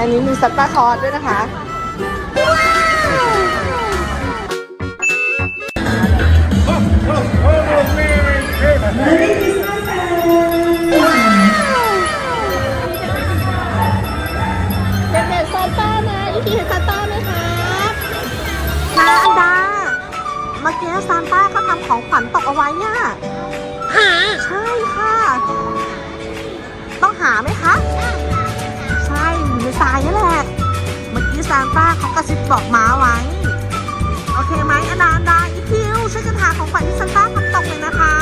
อันนี้มีซันตาคลอสด้วยนะคะเด็กๆซานต้านะอีพีเห็นซานต้าไหมครับนาอันดา เมื่อกี้ซานต้าเขาทำของขวัญตกเอาไว้เนี่ย หา ใช่ บอกม้าไว้ โอเคไหมอันดาอันดาอีคิวช่วยกันหาของขวัญที่ซานต้าทำตกเลยนะคะ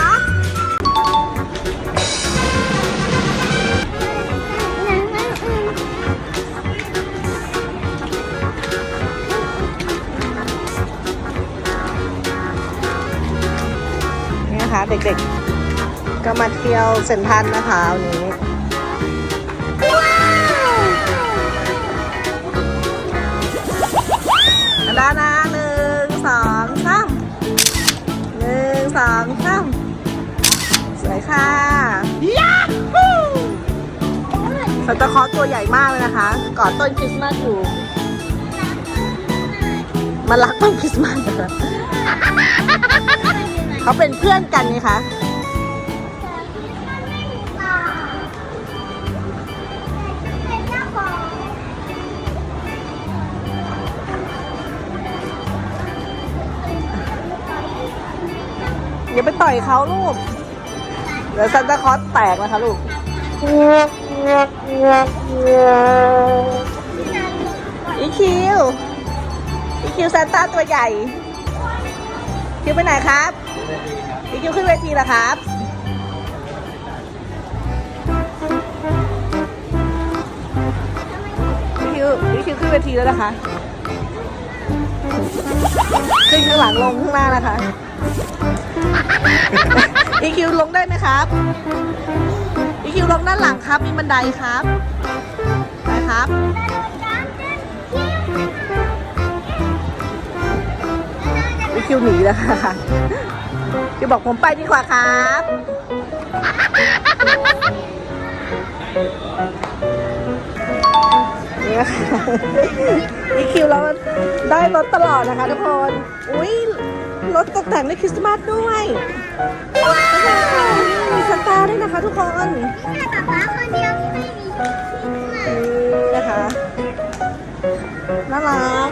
นี่นะคะเด็กๆ ก็มาเที่ยวเซนทรัลนะคะวันนี้ ด้านหน้าหนึ่งสองสามหนึ่งสองสามสวยค่ะยาฮูซันตาคลอสตัวใหญ่มากเลยนะคะกอดต้นคริสต์มาสอยู่มันรักต้นคริสต์มาสเหรอเขาเป็นเพื่อนกันไงคะ อย่าไปต่อยเขาลูก เดี๋ยวซันตาคลอสแตกนะคะลูก อีคิว อีคิวซันต้าตัวใหญ่ คิวไปไหนครับ อีคิวขึ้นเวทีแล้วครับอีคิวอีคิวขึ้นเวทีแล้วนะคะ ขึ้นข้างหลังลงข้างหน้านะคะ อีคิวลงได้ไหมครับอีคิวลงด้านหลังครับ มีบันไดครับไปครับ อีคิวหนีแล้วค่ะคิวบอกผมไปดีกว่าครับนี่ค่ะอีคิวเราได้รถตลอดนะคะทุกคน อุ้ย รถตกแต่งด้วยคริสต์มาสด้วยมีซันตาด้วยนะคะทุกคนแค่ป๊าป๊าคนเดียวที่ไม่มีที่มานี่นะคะ น่ารัก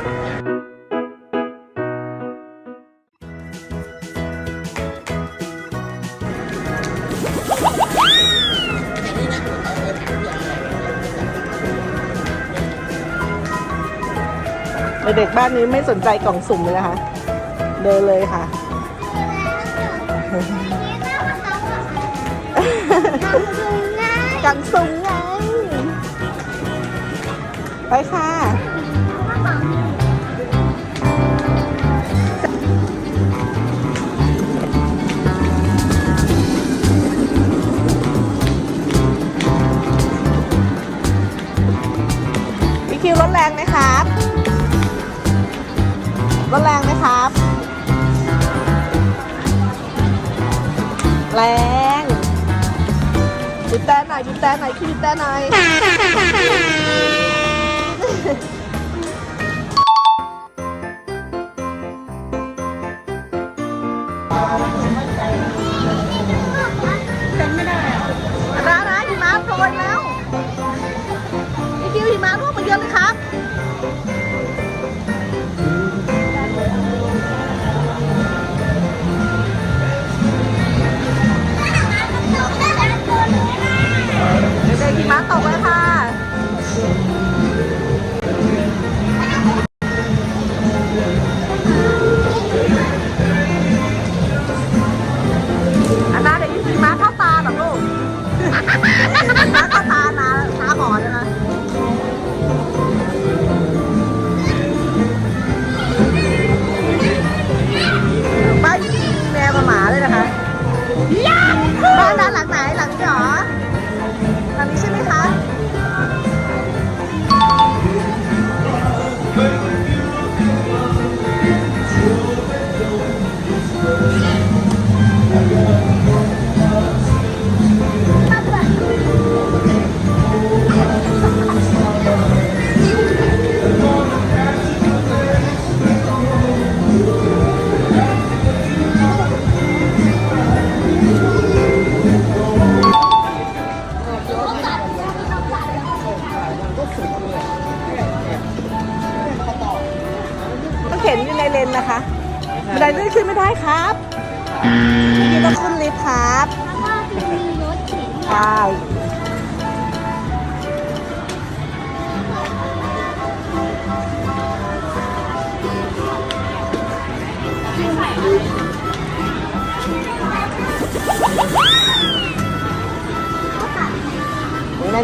เด็กๆบ้านนี้ไม่สนใจกล่องสุ่มเลยนะคะ เดินเลยค่ะกล่องสุ่มไง ไปค่ะ พี่คิวรถแรงไหมครับ รถแรงไหมครับ แต่ไหนคือแต่ไหน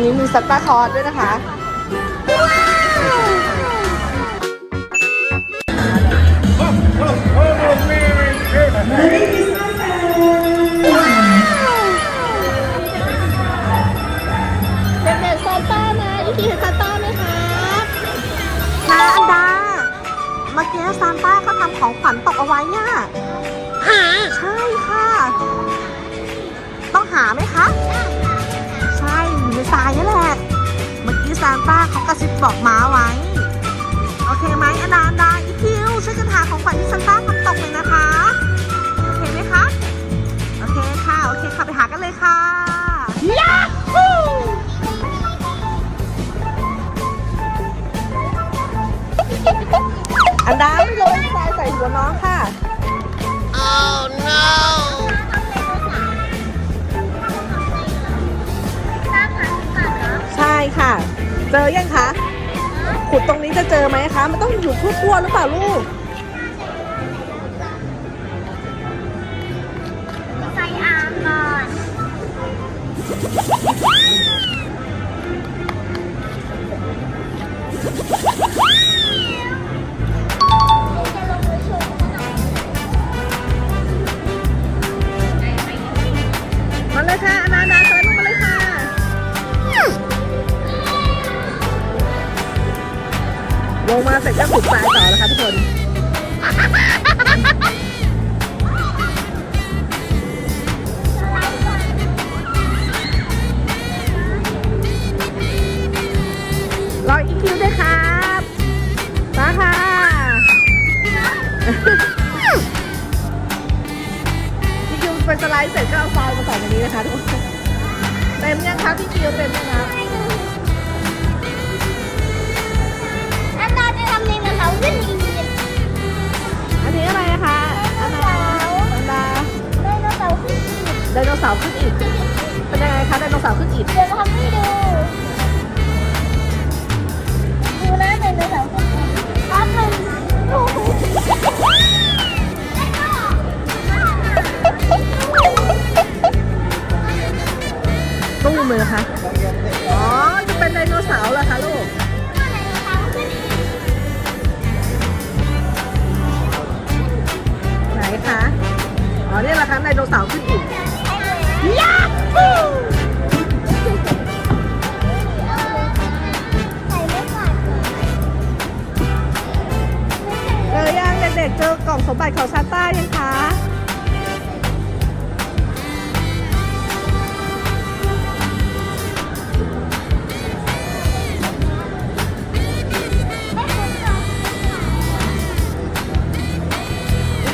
นนี้มีสตาร์คอร์ดด้วยนะคะ มันต้องอยู่ทั่วหรือเปล่าลูก ลงมาเสร็จก็ขุดทรายต่อนะคะทุกคนรออีกคิวด้วยครับมาค่ะพี่คิวไปสไลด์เสร็จก็เอาทรายมาใส่ในนี้นะคะทุกคนเต็มยังครับพี่คิวเต็มยังครั สาร์ขึ้นอีกเดี๋ยวทำให้ดู ดูนะในกระเป๋าขึ้นอีกครับหนึ่งโอ้โหตู้มือคะ อ๋อ จะเป็นไดโนเสาร์เหรอคะลูกไหนคะ อ๋อ นี่แหละคะไดโนเสาร์ขึ้นอีก ยาฮู เจอยังเด็กๆเจอกล่องสมบัติของซานต้ายังคะ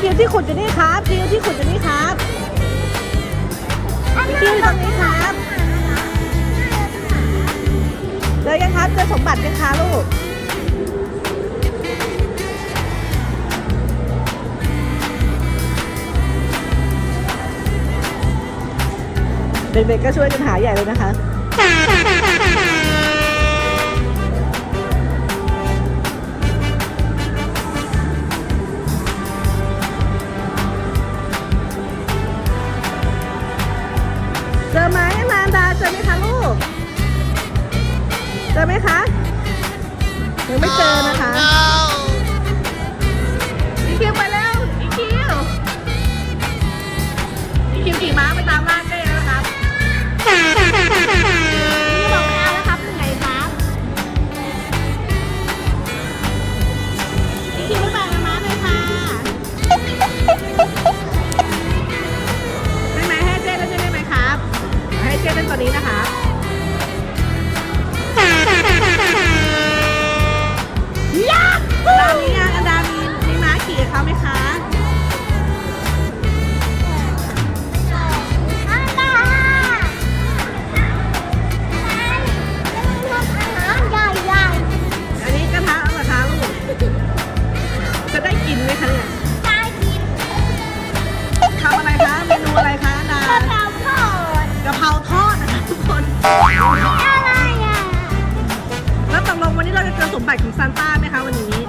คิวที่ขุดอยู่นี่ครับคิวที่ขุดอยู่นี่ครับคิวตรงนี้ครับเจอยังครับเจอสมบัติยังคะลูก ด็กๆก็ช่วยกันหาใหญ่เลยนะคะเจอไหมนานดาเจอไหมคะลูก เจอไหมคะยังไม่เจอนะคะอีคิวไป จะเจอสมบัติของซานต้าไหมคะวันนี้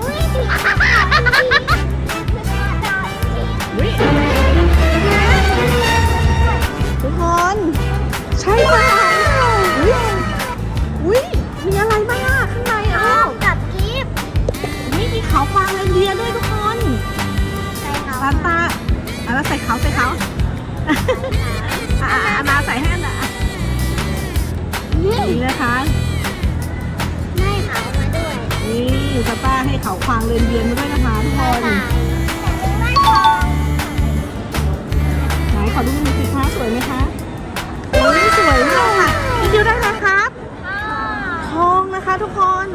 ทุกคน ใช่ไหมอุ๊ยอุ๊ยมีอะไรบ้างอะข้างในอะอ้าวกับกิฟต์นี่มีเขาควางเรนเดียร์ด้วยทุกคนใส่ขาซานต้าอะแล้วใส่เขาใส่เขาอะอะอะมาใส่ให้อันน่ะนี่นี่นะคะ เขาควางเรนเดียร์มาด้วยนะคะทุกคนไม่ทองไหนขอดูหน่อยสิคะสวยไหมคะโอ้ยสวยมากค่ะพี่ดิวได้ไหมครับทองนะคะทุกคน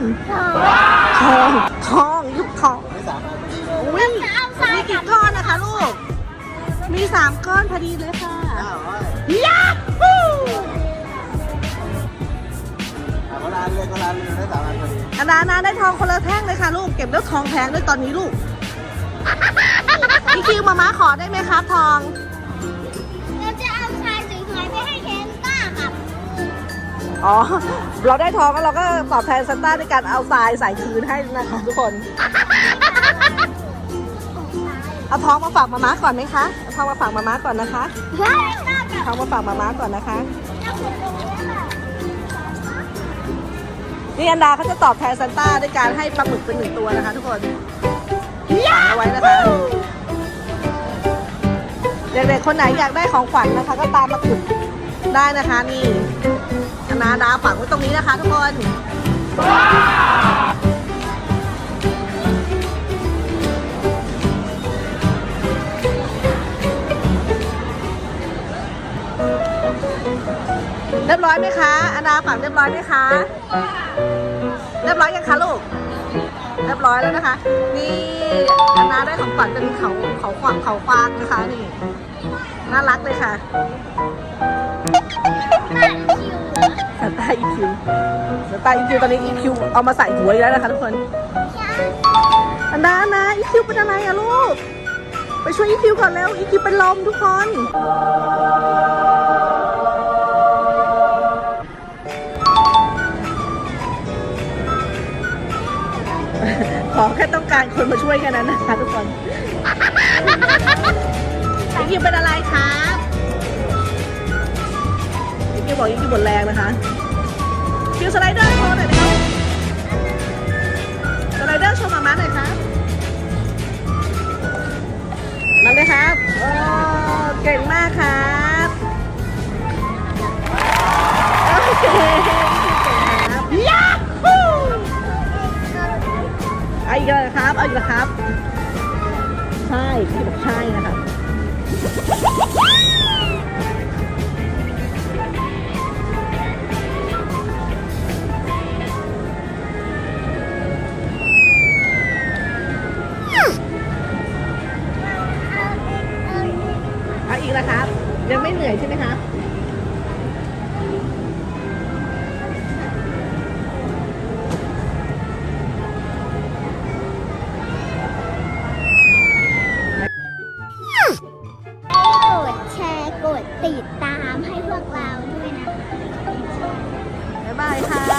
ทองทองยุคทองอุ้ยมีกี่ก้อนนะคะลูกมีสามก้อนพอดีเลยค่ะ อดีอันดานาได้ทองคนละแท่งเลยค่ะลูก เก็บแล้วทองแพงด้วยตอนนี้ลูกอีคิวมาม้าขอได้ไหมครับทอง เราจะเอาชายสวยๆไปให้เคนต้ากับ อ๋อ เราได้ทองแล้วเราก็ตอบแทนซันต้าด้วยการเอาทรายใส่คืนให้นะคะทุกคน เอาทองมาฝากมาม้าก่อนไหมคะ เอาทองมาฝากมาม้าก่อนนะคะเฮ้ยต้ากับทองมาฝากมาม้าก่อนนะคะเจ้าคุณตรง นี่อันดาเขาจะตอบแทนซันต้าด้วยการให้ปลาหมึกเป็นหนึ่งตัวนะคะ ทุกคนฝังเอาไว้นะคะ เด็กๆคนไหนอยากได้ของขวัญนะคะ ก็ตามมาขุดได้นะคะนี่อันนาดาฝังไว้ตรงนี้นะคะ ทุกคน รียบร้อยไหมคะอันาฝังเรียบร้อยไหมคะ เรียบร้อยยังคะลูก เรียบร้อยแล้วนะคะ นี่อันาได้ของขวัญเป็นเขาเขาขวางเขาฟางนะคะนี่ น่ารักเลยค่ะต้าคิวสตาร์อีคิวสตาร์อีคิวตอนนี้อีคิวเอามาใส่หัวอีกแล้วนะคะทุกคนอันดาอันนาอีคิวเป็นอะไรอะลูก ไปช่วยอีคิวก่อนแล้วอีคิวเป็นลมทุกคน ขอแค่ต้องการคนมาช่วยแค่นั้นนะคะทุกคนอีคิวเป็นอะไรครับอีคิวบอกอีคิวหมดแรงนะคะคิวสไลเดอร์โชว์หน่อยนะครับสไลเดอร์โชว์มาม่าหน่อยครับมาเลยครับโอ้เก่งมากครั อีกแล้วครับ ใช่พี่บอกใช่นะครับ ติดตามให้พวกเราด้วยนะคะ บ๊ายบายค่ะ